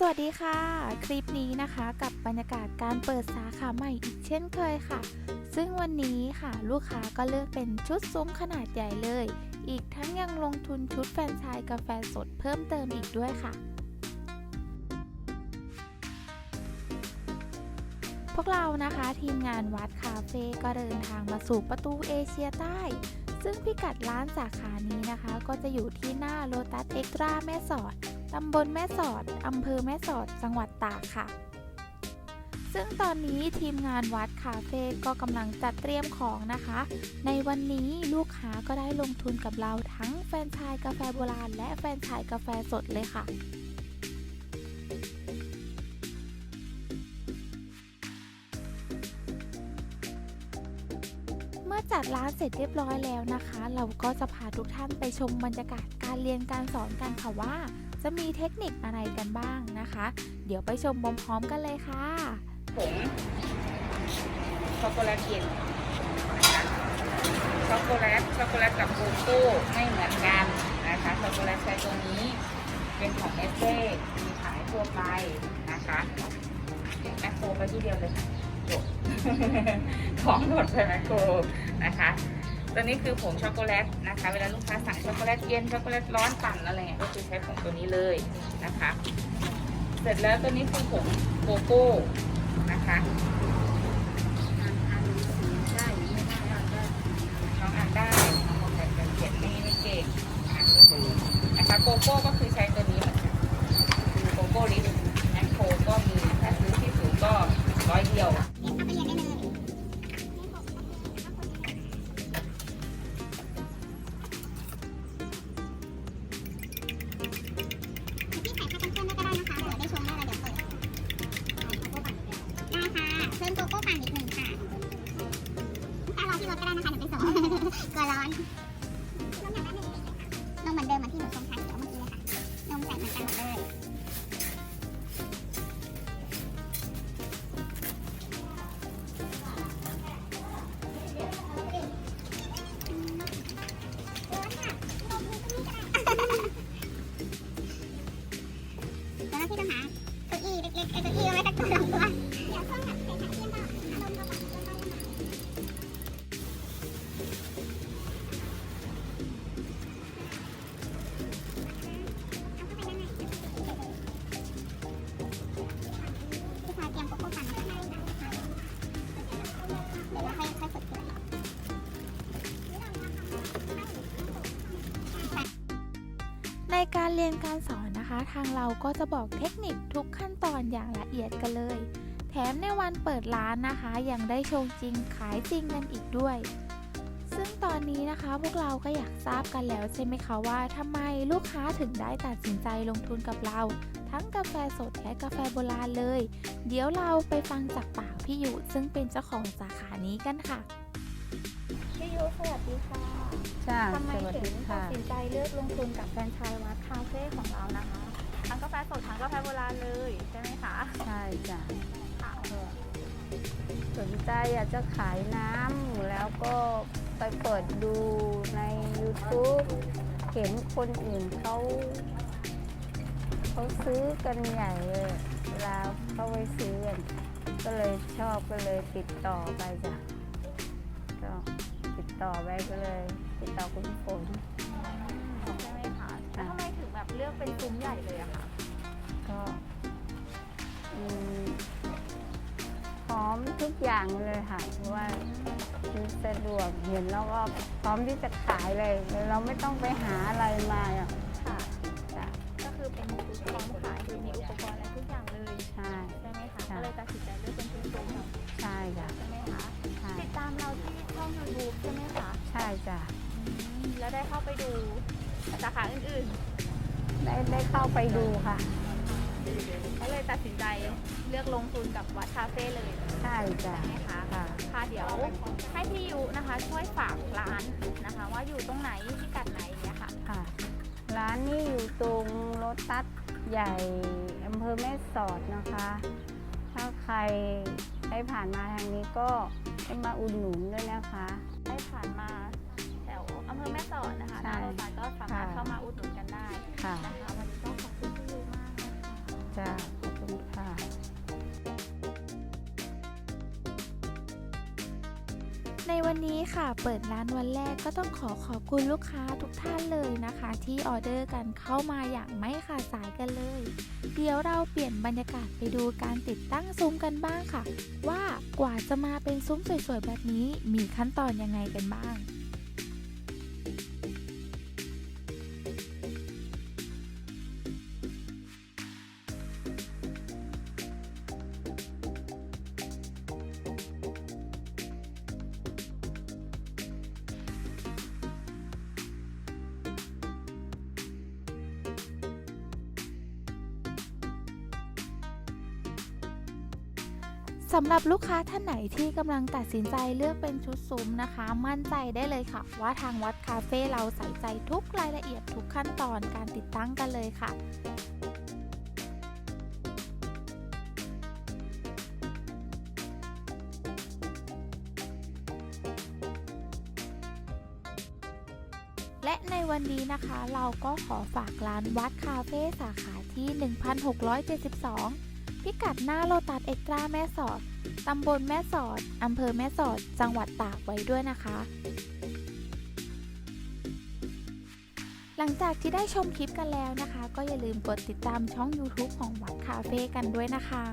สวัสดีค่ะ คลิปนี้นะคะกับบรรยากาศการเปิดสาขาใหม่อีกเช่นเคยค่ะ ซึ่งวันนี้ค่ะลูกค้าก็เลือกเป็นชุดซุ้มขนาดใหญ่เลย อีกทั้งยังลงทุนชุดแฟนชายกาแฟสดเพิ่มเติมอีกด้วยค่ะ พวกเรานะคะทีมงานวัดคาเฟ่ก็เดินทางมาสู่ประตูเอเชียใต้ ซึ่งพิกัดร้านสาขานี้นะคะ ก็จะอยู่ที่หน้าโลตัสเอ็กตราแม่สอด ตำบลแม่สอด อำเภอแม่สอด จังหวัดตากค่ะ ซึ่งตอนนี้ทีมงานวัดคาเฟ่ก็กำลังจัดเตรียมของนะคะ ในวันนี้ลูกค้าก็ได้ลงทุนกับเราทั้งแฟนชายกาแฟโบราณ และแฟนชายกาแฟสดเลยค่ะเมื่อจัดร้านเสร็จเรียบร้อยแล้วนะคะ เราก็จะพาทุกท่านไปชมบรรยากาศการเรียนการสอนกันค่ะว่า จะมีเทคนิคอะไรกันบ้างนะคะ เดี๋ยวไปชมพร้อมๆกันเลยค่ะผงช็อกโกแลตเย็นช็อกโกแลตช็อกโกแลตกับโกโก้ไม่เหมือนกันนะคะช็อกโกแลตใช้ตัวนี้ เป็นของเนสเซ่มีขายทั่วไปนะคะแมคโครไปที่เดียวเลยค่ะจบของหมดไปแมคโครนะคะ ตัวนี้คือผงช็อกโกแลตนะคะ เวลาลูกค้าสั่งช็อกโกแลตเย็นช็อกโกแลตร้อนปั่นอะไรเงี้ยก็คือใช้ผงตัวนี้เลยนะคะ เสร็จแล้วตัวนี้คือผงโกโก้นะคะน้องอ่านได้น้องบอกแต่เขียนไม่ไม่เก่งนะคะโกโก้ก็คือใช้ กลัวร้อนนมเหมือนเดิมเหมือนที่หนูชงชาเขียวเมื่อกี้เลยค่ะนมใส่เหมือนกันหมดเลยแล้วพี่ต้องหาเก้าอี้เล็กๆไอ้เก้าอี้ไว้สักตัวสองตัวเดี๋ยวช่วงแบบ ในการเรียนการสอนนะคะ ทางเราก็จะบอกเทคนิคทุกขั้นตอนอย่างละเอียดกันเลย แถมในวันเปิดร้านนะคะ ยังได้โชว์จริงขายจริงกันอีกด้วย ซึ่งตอนนี้นะคะพวกเราก็อยากทราบกันแล้วใช่ไหมคะว่าทำไมลูกค้าถึงได้ตัดสินใจลงทุนกับเรา ทั้งกาแฟสดและกาแฟโบราณเลย เดี๋ยวเราไปฟังจากปากพี่ยุซึ่งเป็นเจ้าของสาขานี้กันค่ะ ยุสวัสดีค่ะจ้าทำไมสวัสถึดีงตัค่ะดสินใจเลือกลงทุนกับแฟรนไชส์วัดคาเฟ่ของเรานะคะ ทั้งกาแฟสดทั้งกาแฟโบราณเลยใช่ไหมคะ ใช่จ้ะค่ะก็สนใจอยากจะขายน้ำแล้วก็ไปเปิดดูใน YouTube เห็นคนอื่นเขาเขาซื้อกันใหญ่เลยเวลาเขาไปซื้อกันก็เลยชอบก็เลยติดต่อไปจ้ะก็ติ ดต่อไปก็เลย ติดต่อคุณฝน ใช่ไหมคะแล้วทำไมถึงแบบเลือกเป็นซุ้มใหญ่เลยอะคะก็อืมพร้อมทุกอย่างเลยค่ะ เพราะว่าคือสะดวกเห็นแล้วก็พร้อมที่จะขายเลย เราไม่ต้องไปหาอะไรมาอะค่ะ จ้ะก็คือเป็นซุ้มพร้อมขายคือมีอุปกรณ์อะไรทุกอย่างเลย ใช่ ใช่ไหมคะ ค่ะ ก็เลยตัดสินใจเลือกเป็นซุ้มๆใช่จ้ะใช่ไหมคะ ใช่ ติดตามเราที่ช่ อง YouTube ใช่ไหมคะใช่จ้ะอืมแล้วได้เข้าไปดูสาขาอื่นได้ได้เข้าไปดูค่ะ ๆ ก็เลยตัดสินใจเลือกลงทุนกับวัดคาเฟ่เลยใช่จ้ะใช่ไหมคะ ค่ะ ค่ะเดี๋ยวให้พี่ยุนะคะ ช่วยฝากร้านนะคะ ว่าอยู่ตรงไหนพิกัดไหนอย่างเงี้ยค่ะ ค่ะ ร้านนี้อยู่ตรงรถตัดใหญ่อำเภอแม่สอดนะคะ ถ้าใครได้ผ่านมาทางนี้ก็ ให้มาอุดหนุนด้วยนะคะได้ผ่านมาแถวอำเภอแม่สอดนะคะใช่ทางโรงพยาบาลก็สามารถค่ะเข้ามาอุดหนุนกันได้ค่ะนะคะวันนี้ก็ขอบคุณพี่ยุมากนะคะจ้าขอบคุณค่ะในวันนี้ค่ะเปิดร้านวันแรกก็ต้องขอขอบคุณลูกค้าทุกท่านเลยนะคะ ที่ออเดอร์กันเข้ามาอย่างไม่ขาด ดี๋ยวเราเปลี่ยนบรรยากาศไปดูการติดตั้งซุ้มกันบ้างค่ะ ว่ากว่าจะมาเป็นซุ้มสวยๆแบบนี้มีขั้นตอนยังไงกันบ้าง สำหรับลูกค้าท่านไหนที่กำลังตัดสินใจเลือกเป็นชุดซุ้มนะคะ มั่นใจได้เลยค่ะ ว่าทางวัดคาเฟ่เราใส่ใจทุกรายละเอียดทุกขั้นตอนการติดตั้งกันเลยค่ะและในวันนี้นะคะเราก็ขอฝากร้านวัดคาเฟ่สาขาที่ 1672 พิกัดหน้าโลตัสเอ็กตร้าแม่สอด ตำบลแม่สอด อำเภอแม่สอด จังหวัดตากไว้ด้วยนะคะ หลังจากที่ได้ชมคลิปกันแล้วนะคะ ก็อย่าลืมกดติดตามช่อง YouTube ของวัดคาเฟ่กันด้วยนะคะ